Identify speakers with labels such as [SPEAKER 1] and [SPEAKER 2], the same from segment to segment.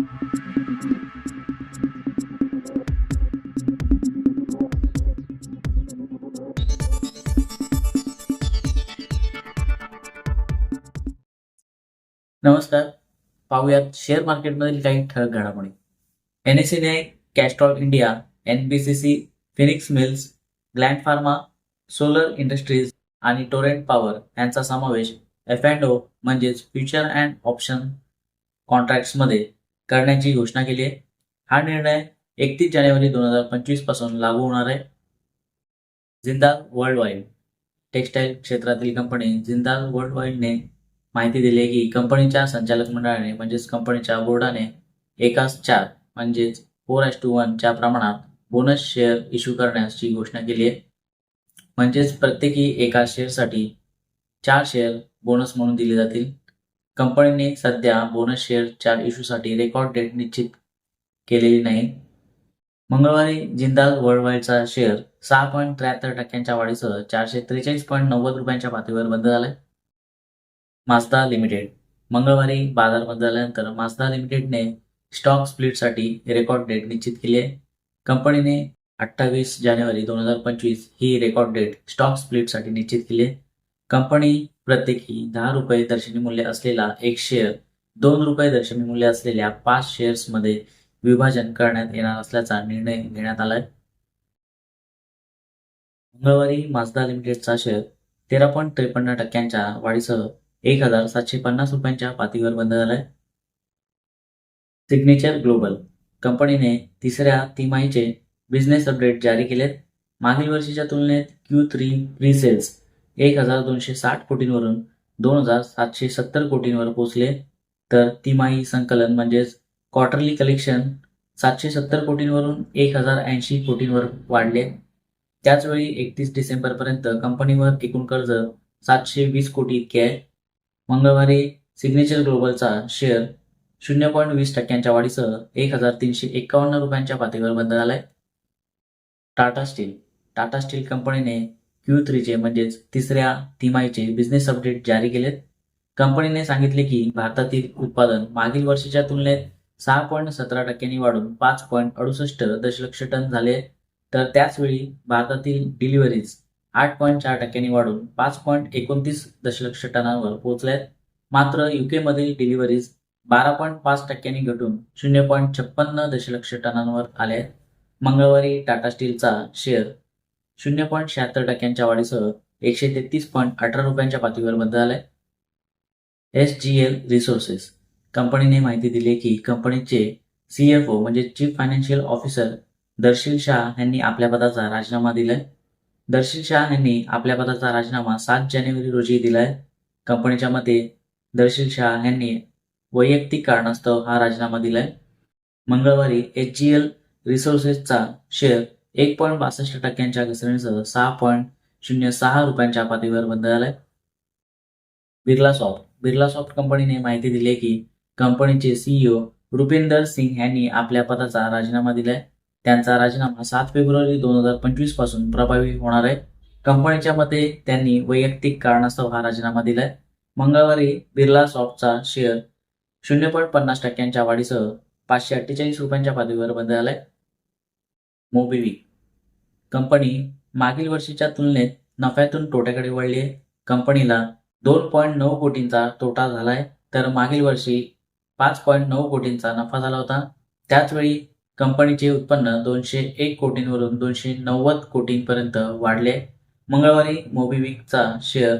[SPEAKER 1] नमस्कार. पाहूयात शेअर मार्केटमधील काही ठळक घडामोडी. एनएससीने Castrol India NBCC Phoenix Mills Gland Pharma Solar Industries आणि टोरेंट पॉवर यांचा समावेश एफ अँड ओ म्हणजेच फ्युचर अँड ऑप्शन कॉन्ट्रॅक्ट्समध्ये करण्याची घोषणा केली आहे. हा निर्णय एकतीस जानेवारी दोन हजार पंचवीसपासून लागू होणार आहे. जिंदाल वर्ल्ड वाईड टेक्स्टाईल क्षेत्रातील कंपनी जिंदाल वर्ल्ड वाईडने माहिती दिली आहे की कंपनीच्या संचालक मंडळाने म्हणजेच कंपनीच्या बोर्डाने एकाच चार म्हणजेच फोर एस टू वनच्या प्रमाणात बोनस शेअर इश्यू करण्याची घोषणा केली आहे. म्हणजेच प्रत्येकी एका शेअरसाठी चार शेअर बोनस म्हणून दिले जातील. कंपनीने सध्या बोनस शेअरच्या इश्यूसाठी रेकॉर्ड डेट निश्चित केलेली नाही. मंगळवारी जिंदाल वर्ल्डवाईडचा शेअर सहा पॉईंट त्र्याहत्तर टक्क्यांच्या वाढीसह चारशे त्रेचाळीस पॉईंट नव्वद रुपयांच्या पातळीवर बंद झालाय. मास्दा लिमिटेड मंगळवारी बाजार बंद झाल्यानंतर मास्दा लिमिटेडने स्टॉक स्प्लिटसाठी रेकॉर्ड डेट निश्चित केली आहे. कंपनीने अठ्ठावीस जानेवारी दोन हजार पंचवीस ही रेकॉर्ड डेट स्टॉक स्प्लिटसाठी निश्चित केली आहे. कंपनी प्रत्येकी दहा रुपये दर्शनी मूल्य असलेला एक शेअर दोन रुपये दर्शनी मूल्य असलेल्या पाच शेअर्समध्ये विभाजन करण्यात येणार असल्याचा निर्णय घेण्यात आलाय. मंगळवारी माजदा लिमिटेडचा शेअर तेरा पॉईंट त्रेपन्न टक्क्यांच्या वाढीसह एक हजार सातशे पन्नास रुपयांच्या पातळीवर बंद झालाय. सिग्नेचर ग्लोबल कंपनीने तिसऱ्या तिमाहीचे बिझनेस अपडेट जारी केलेत. मागील वर्षीच्या तुलनेत क्यू थ्री प्री सेल्स एक हजार दोनशे साठ कोटींवरून दोन हजार सातशे सत्तर कोटींवर पोहोचले. तर तिमाही संकलन म्हणजेच क्वार्टरली कलेक्शन सातशे सत्तर कोटींवरून एक हजार ऐंशी कोटींवर वाढले. त्याचवेळी एकतीस डिसेंबरपर्यंत कंपनीवर एकूण कर्ज सातशे वीस कोटी इतके आहे. मंगळवारी सिग्नेचर ग्लोबलचा शेअर शून्य पॉईंट वीस टक्क्यांच्या वाढीसह एक हजार तीनशे एकावन्न रुपयांच्या पातळीवर बंद झालाय. टाटा स्टील. टाटा स्टील कंपनीने क्यू थ्रीचे म्हणजेच तिसऱ्या तिमाहीचे बिझनेस अपडेट जारी केलेत. कंपनीने सांगितले की भारतातील उत्पादन मागील वर्षीच्या तुलनेत सहा पॉईंट सतरा टक्क्यांनी वाढून पाच पॉईंट अडुसष्ट दशलक्ष टन झाले. तर त्याचवेळी भारतातील डिलिव्हरीज आठ पॉईंट चार टक्क्यांनी वाढून पाच पॉईंट एकोणतीस दशलक्ष टनांवर पोहोचल्यात मात्र युकेमधील डिलिव्हरीज बारा पॉईंट पाच टक्क्यांनी घटून शून्य पॉईंट छप्पन्न दशलक्ष टनांवर आले आहेत मंगळवारी टाटा स्टीलचा शेअर शून्य पॉईंट शहात्तर टक्क्यांच्या वाढीसह एकशे तेहतीस पॉईंट अठरा रुपयांच्या पातळीवर बंद झालाय. S G L resources. कंपनीने माहिती दिली की कंपनीचे सीएफओ म्हणजे chief financial officer Darshil Shah यांनी आपल्या पदाचा राजीनामा दिलाय. दर्शील शाह यांनी आपल्या पदाचा राजीनामा सात जानेवारी रोजी दिलाय. कंपनीच्या मते दर्शील शाह यांनी वैयक्तिक कारणास्तव हा राजीनामा दिलाय. मंगळवारी एच जी एल रिसोर्सेसचा शेअर एक पॉईंट बासष्ट टक्क्यांच्या घसरणीसह सहा पॉईंट शून्य सहा रुपयांच्या पातळीवर बंद झालाय. बिर्ला सॉफ्ट बिर्ला सॉफ्ट कंपनीने माहिती दिली की कंपनीचे सीईओ रुपिंदर सिंग यांनी आपल्या पदाचा राजीनामा दिलाय. त्यांचा राजीनामा सात फेब्रुवारी दोन हजार पंचवीसपासून प्रभावी होणार आहे. कंपनीच्या मते त्यांनी वैयक्तिक कारणास्तव हा राजीनामा दिलाय. मंगळवारी बिर्ला सॉफ्टचा शेअर शून्य पॉईंट पन्नास टक्क्यांच्या वाढीसह पाचशे अठ्ठेचाळीस रुपयांच्या पातळीवर बंद झालाय. मोबिविक कंपनी मागील वर्षीच्या तुलनेत नफ्यातून तोट्याकडे वळली आहे कंपनीला दोन पॉईंट नऊ कोटींचा तोटा झालाय तर मागील वर्षी पाच पॉईंट नऊ कोटींचा नफा झाला होता. त्याचवेळी कंपनीचे उत्पन्न दोनशे एक कोटींवरून दोनशे नव्वद कोटींपर्यंत वाढले. मंगळवारी मोबिविकचा शेअर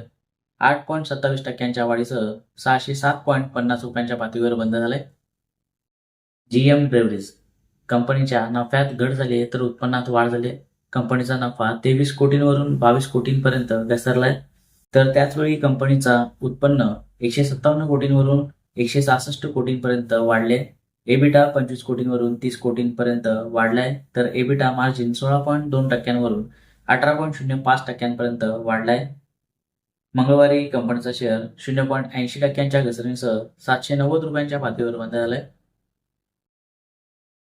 [SPEAKER 1] आठ पॉईंट सत्तावीस टक्क्यांच्या वाढीसह सहाशे सात पॉईंट पन्नास रुपयांच्या पातळीवर बंद झालाय. जीएम ब्रेवरीज कंपनीच्या नफ्यात घट झाली आहे तर उत्पन्नात वाढ झाली कंपनीचा नफा तेवीस कोटींवरून बावीस कोटींपर्यंत घसरलाय. तर त्याचवेळी कंपनीचा उत्पन्न एकशे सत्तावन्न कोटींवरून एकशे सहासष्ट कोटींपर्यंत वाढले. एबिटा पंचवीस कोटींवरून तीस कोटींपर्यंत वाढलाय. तर एबिटा मार्जिन सोळा पॉईंट दोन टक्क्यांवरून अठरा पॉईंट शून्य पाच टक्क्यांपर्यंत वाढलाय. मंगळवारी कंपनीचा शेअर शून्य पॉईंट ऐंशी टक्क्यांच्या घसरणीसह सातशे नव्वद रुपयांच्या पातळीवर बंद झालाय.